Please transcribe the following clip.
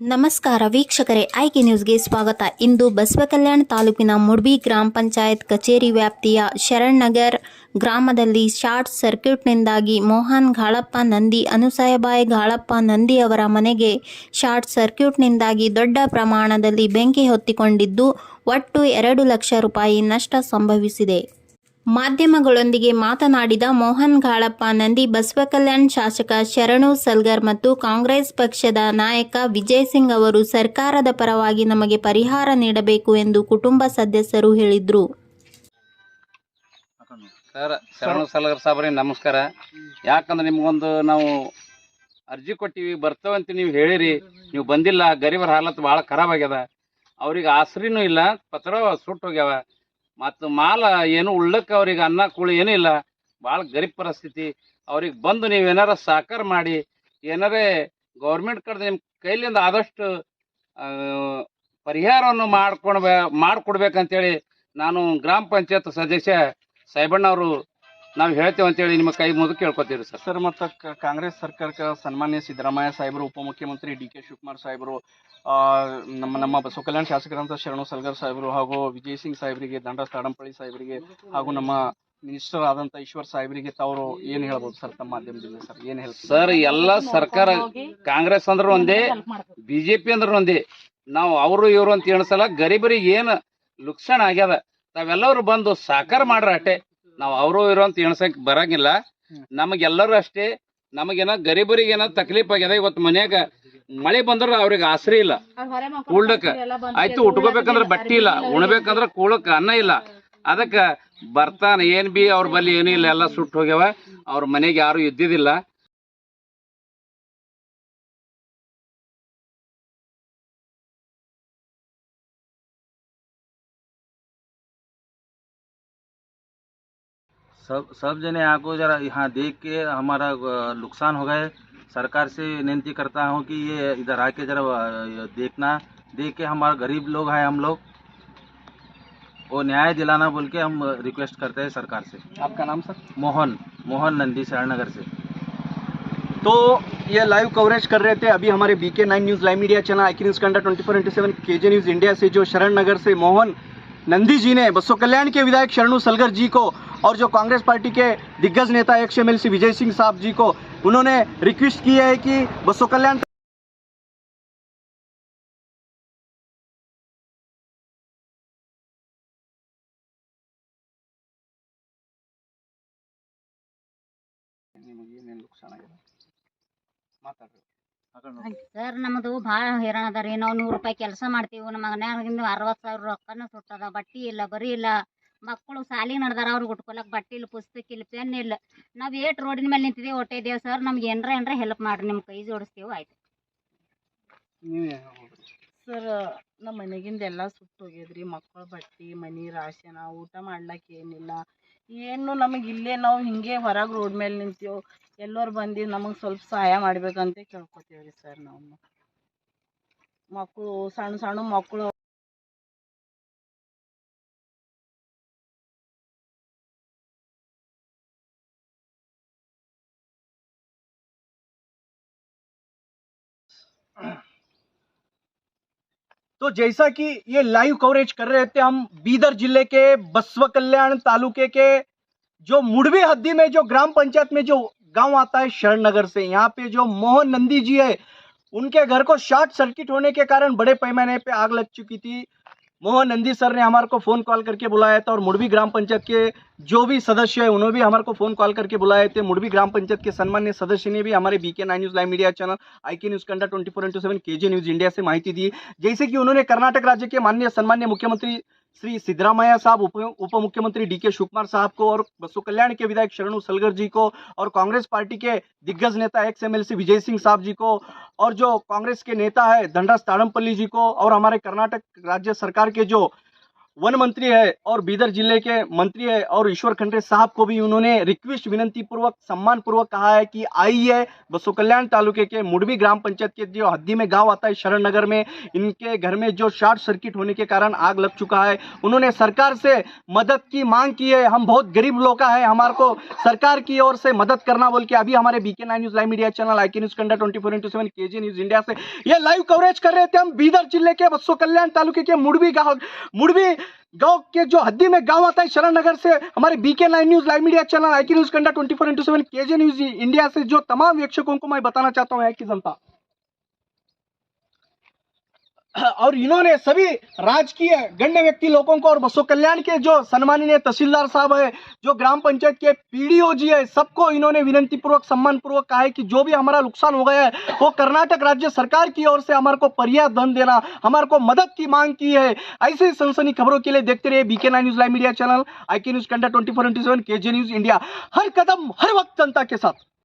ನಮಸ್ಕಾರ ವೀಕ್ಷಕರೇ, ಆಯ್ಕೆ ನ್ಯೂಸ್ಗೆ ಸ್ವಾಗತ. ಇಂದು ಬಸವ ಕಲ್ಯಾಣ ತಾಲೂಕಿನ ಮುಡ್ಬಿ ಗ್ರಾಮ ಪಂಚಾಯತ್ ಕಚೇರಿ ವ್ಯಾಪ್ತಿಯ ಶರಣ್ನಗರ್ ಗ್ರಾಮದಲ್ಲಿ ಶಾರ್ಟ್ ಸರ್ಕ್ಯೂಟ್ನಿಂದಾಗಿ ಮೋಹನ್ ಗಾಳಪ್ಪ ನಂದಿ, ಅನುಸಾಯಬಾಯಿ ಗಾಳಪ್ಪ ನಂದಿ ಅವರ ಮನೆಗೆ ಶಾರ್ಟ್ ಸರ್ಕ್ಯೂಟ್ನಿಂದಾಗಿ ದೊಡ್ಡ ಪ್ರಮಾಣದಲ್ಲಿ ಬೆಂಕಿ ಹೊತ್ತಿಕೊಂಡಿದ್ದು, ಒಟ್ಟು ಎರಡು ಲಕ್ಷ ರೂಪಾಯಿ ನಷ್ಟ ಸಂಭವಿಸಿದೆ. ಮಾಧ್ಯಮಗಳೊಂದಿಗೆ ಮಾತನಾಡಿದ ಮೋಹನ್ ಗಾಳಪ್ಪ, ನಂದಿ ಬಸವಕಲ್ಯಾಣ್ ಶಾಸಕ ಶರಣು ಸಲ್ಗರ್ ಮತ್ತು ಕಾಂಗ್ರೆಸ್ ಪಕ್ಷದ ನಾಯಕ ವಿಜಯ್ ಸಿಂಗ್ ಅವರು ಸರ್ಕಾರದ ಪರವಾಗಿ ನಮಗೆ ಪರಿಹಾರ ನೀಡಬೇಕು ಎಂದು ಕುಟುಂಬ ಸದಸ್ಯರು ಹೇಳಿದ್ರು. ಸರ್, ಶರಣು ಸಲಗರ್ ಸಾಬ್ರಿ ನಮಸ್ಕಾರ. ಯಾಕಂದ್ರೆ ನಿಮ್ಗೊಂದು ನಾವು ಅರ್ಜಿ ಕೊಟ್ಟಿವಿ ಬರ್ತೇವಂತ ನೀವು ಹೇಳಿರಿ. ನೀವು ಬಂದಿಲ್ಲ, ಗರಿಬರ ಹಾಲತ್ ಭಾಳ ಖರಾಬ್ ಆಗ್ಯದ. ಅವ್ರಿಗೆ ಆಸರಿನೂ ಇಲ್ಲ ಪತ್ರ ಸುಟ್ಟು ಹೋಗ್ಯಾವ. ಮತ್ತು ಮಾಲ ಏನು ಉಳ್ಳಕ್ಕೆ ಅವ್ರಿಗೆ ಅನ್ನ ಕೂಳಿ ಏನಿಲ್ಲ ಭಾಳ ಗರೀಬ್ ಪರಿಸ್ಥಿತಿ. ಅವ್ರಿಗೆ ಬಂದು ನೀವು ಏನಾರ ಸಾಕಾರ ಮಾಡಿ, ಏನಾರೇ ಗೌರ್ಮೆಂಟ್ ಕಡೆ ನಿಮ್ಮ ಕೈಲಿಂದ ಆದಷ್ಟು ಪರಿಹಾರವನ್ನು ಮಾಡ್ಕೊಡ್ಬೇ ಮಾಡಿಕೊಡ್ಬೇಕಂತೇಳಿ ನಾನು ಗ್ರಾಮ ಪಂಚಾಯತ್ ಸದಸ್ಯ ಸಾಹೇಬಣ್ಣ ಅವರು ನಾವು ಹೇಳ್ತೇವೆ ಅಂತೇಳಿ ನಿಮ್ಮ ಕೈ ಮುಗಿದು ಕೇಳ್ಕೊತೀವಿ ಸರ್. ಸರ್ ಮತ್ತು ಕಾಂಗ್ರೆಸ್ ಸರ್ಕಾರಕ್ಕೆ ಸನ್ಮಾನ್ಯ ಸಿದ್ದರಾಮಯ್ಯ ಸಾಹೇಬರು ಉಪಮುಖ್ಯಮಂತ್ರಿ ಡಿ ಕೆ ಶಿವಕುಮಾರ್ ಸಾಹೇಬರು ನಮ್ಮ ನಮ್ಮ ಬಸವ ಕಲ್ಯಾಣ ಶಾಸಕರಂತ ಶರಣು ಸಲ್ಗರ್ ಸಾಹೇಬರು ಹಾಗೂ ವಿಜಯ್ ಸಿಂಗ್ ಸಾಹೇಬರಿಗೆ ದಂಡ ತಾಡಂಪಳ್ಳಿ ಸಾಹೇಬರಿಗೆ ಹಾಗೂ ನಮ್ಮ ಮಿನಿಸ್ಟರ್ ಆದಂತ ಈಶ್ವರ್ ಸಾಹೇಬರಿಗೆ ತಾವರು ಏನ್ ಹೇಳ್ಬೋದು ಸರ್ ತಮ್ಮ ಮಾಧ್ಯಮದಿಂದ ಸರ್? ಏನ್ ಹೇಳ್ತಾರೆ? ಸರ್ ಎಲ್ಲ ಸರ್ಕಾರ ಕಾಂಗ್ರೆಸ್ ಅಂದ್ರೆ ಒಂದೇ ಬಿಜೆಪಿ ಅಂದ್ರೆ ಒಂದೇ. ನಾವು ಅವರು ಇವರು ಅಂತ ಎಣಿಸಲ್ಲ ಗರೀಬರಿಗೆ ಏನು ಲುಕ್ಷಣ ಆಗ್ಯದ? ತಾವೆಲ್ಲರೂ ಬಂದು ಸಾಕಾರ ಮಾಡ್ರ ಅಷ್ಟೇ ನಾವು ಅವರು ಇರೋ ಅಂತ ಎಣ್ಸಕ್ ಬರಂಗಿಲ್ಲ. ನಮಗೆಲ್ಲರೂ ಅಷ್ಟೇ ನಮಗೇನ ಗರೀಬರಿಗೆ ಏನೋ ತಕ್ಲೀಫ್ ಆಗ್ಯದ ಇವತ್ತು ಮನ್ಯಾಗ ಮಳೆ ಬಂದ್ರ ಅವ್ರಿಗೆ ಆಸರೆ ಇಲ್ಲ. ಕೂಡ್ಲಕ್ಕ ಆಯ್ತು ಉಟ್ಕೋಬೇಕಂದ್ರ ಬಟ್ಟಿ ಇಲ್ಲ. ಉಣ್ಬೇಕಂದ್ರ ಕೂಳಕ್ ಅನ್ನ ಇಲ್ಲ. ಅದಕ್ಕ ಬರ್ತಾನ ಏನ್ ಬಿ ಅವ್ರ ಬಲ್ಲಿ ಏನೂ ಇಲ್ಲ ಎಲ್ಲ ಸುಟ್ಟು ಹೋಗ್ಯಾವ. ಅವ್ರ ಮನೆಗೆ ಯಾರು ಇದ್ದಿದ್ದಿಲ್ಲ. सब सब जने आपको जरा यहाँ देख के हमारा नुकसान हो गए। सरकार से विनती करता हूँ कि ये इधर आके जरा देखना देख के हमारा गरीब लोग हैं हम लोग। वो न्याय दिलाना बोल के हम रिक्वेस्ट करते हैं सरकार से। आपका नाम सर? मोहन मोहन नंदी शरणनगर से। तो ये लाइव कवरेज कर रहे थे अभी हमारे BK nine news live media channel I news Kanda twenty four into seven K J news India से जो शरण नगर से मोहन नंदी जी ने बसो कल्याण के विधायक शरणु सलगर जी को और जो कांग्रेस पार्टी के दिग्गज नेता एक्स एम विजय सिंह साहब जी को उन्होंने रिक्वेस्ट किया है कि बसो कल्याण ಸರ್ ನಮ್ಮದು ಭಾಳ ಹೈರಾಣ ಅದ ರೀ ನಾವು ನೂರು ರೂಪಾಯಿ ಕೆಲಸ ಮಾಡ್ತೀವಿ ನಮ್ಮ ಮನ್ಯಾಗಿಂದ ಅರವತ್ತು ಸಾವಿರ ರೊಕ್ಕನ ಸುಟ್ಟದ ಬಟ್ಟಿ ಇಲ್ಲ ಬರೀ ಇಲ್ಲ ಮಕ್ಕಳು ಸಾಲಿ ನಡ್ದಾರ ಅವ್ರಿಗೆ ಉಟ್ಕೊಳಕ್ ಬಟ್ಟೆ ಇಲ್ಲ ಪುಸ್ತಕ ಇಲ್ಲ ಪೆನ್ ಇಲ್ಲ. ನಾವು ಏಟ್ ರೋಡಿನ ಮೇಲೆ ನಿಂತಿದ್ದೀವಿ ಹೊಟ್ಟೆ ಇದ್ದೇವೆ ಸರ್ ನಮ್ಗೆ ಏನರ ಏನರ ಹೆಲ್ಪ್ ಮಾಡ್ರಿ ನಿಮ್ಮ ಕೈ ಜೋಡಿಸ್ತೀವಿ ಆಯ್ತು. ಸರ್ ನಮ್ಮ ಮನೆಗಿಂದ ಎಲ್ಲ ಸುಟ್ಟು ಹೋಗ್ಯದ್ರಿ ಮಕ್ಕಳ ಬಟ್ಟೆ ಮನೆ ರಾಶನ ಊಟ ಮಾಡ್ಲಕ್ಕೆ ಏನಿಲ್ಲ. ಏನು ನಮಗೆ ಇಲ್ಲೇ ನಾವು ಹಿಂಗೆ ಹೊರಗೆ ರೋಡ್ ಮೇಲೆ ನಿಂತೀವಿ. ಎಲ್ಲರೂ ಬಂದು ನಮಗೆ ಸ್ವಲ್ಪ ಸಹಾಯ ಮಾಡ್ಬೇಕಂತ ಕೇಳ್ಕೊತೀವಿ ರೀ ಸರ್ ನಾವು. ಮಕ್ಕಳು ಸಣ್ಣ ಸಣ್ಣ ಮಕ್ಕಳು तो जैसा कि ये लाइव कवरेज कर रहे थे हम बीदर ज़िले के बसव कल्याण तालुके के जो मुड़वी हद्दी में, जो ग्राम पंचायत में जो गाँव आता है शरण नगर से, यहाँ पे जो मोहन नंदी जी है, उनके घर को शॉर्ट सर्किट होने के कारण बड़े पैमाने पे आग लग चुकी थी। मोहन नंदी सर ने हमारे को फ़ोन कॉल करके बुलाया था और मुड़वी ग्राम पंचायत के जो भी सदस्य है, उन्होंने भी हमारे को फ़ोन कॉल करके बुलाए थे। मुड़वी ग्राम पंचायत के सम्मान्य सदस्य ने भी हमारे BK nine news live media channel I K news Kanda twenty four into seven K G news India से माहिती दी। जैसे कि उन्होंने कर्नाटक राज्य के माननीय सम्मान्य मुख्यमंत्री श्री सिद्धरामैया साहब, उप उप मुख्यमंत्री डी के शिवकुमार साहब को और बसु कल्याण के विधायक शरणु सलगर जी को और कांग्रेस पार्टी के दिग्गज नेता एक्स एम विजय सिंह साहब जी को और जो कांग्रेस के नेता है, धनराज ताड़मपल्ली जी को और हमारे कर्नाटक राज्य सरकार के जो वन मंत्री है और बीदर ज़िले के मंत्री है और ईश्वर खंडरे साहब को भी उन्होंने रिक्वेस्ट विनती पूर्वक सम्मान पूर्वक कहा है कि आइए बसो कल्याण तालुके के मुडवी ग्राम पंचायत के जो हद्दी में गाँव आता है शरण नगर में, इनके घर में जो शॉर्ट सर्किट होने के कारण आग लग चुका है। उन्होंने सरकार से मदद की मांग की है। हम बहुत गरीब लोग है, हमारे को सरकार की ओर से मदद करना बोल के अभी हमारे BK nine news live media channel I K news Kanda twenty four into seven K J news से ये लाइव कवरेज कर रहे थे हम बीदर ज़िले के बसो कल्याण तालुके के मुडवी गाँव, मुडवी गाँव के जो हद्दी में गाँव आता है, शरण नगर से हमारे BK nine news live media channel I K news Kanda twenty four into seven K J news India से जो तमाम वीक्षकों को मैं बताना चाहता हूँ कि जनता। और इन्होंने सभी राजकीय गण्य व्यक्ति लोगों को और बसो कल्याण के जो सम्मानीय तहसीलदार साहब है, जो ग्राम पंचायत के पीडीओ जी है, सबको इन्होंने विनती पूर्वक सम्मान पूर्वक कहा है कि जो भी हमारा नुकसान हो गया है, वो कर्नाटक राज्य सरकार की ओर से हमारे को पर्याप्त धन देना, हमारे को मदद की मांग की है। ऐसे सनसनी खबरों के लिए देखते रहिए BK news live media channel I K news Kanda twenty four seven news India हर कदम, हर वक्त जनता के साथ।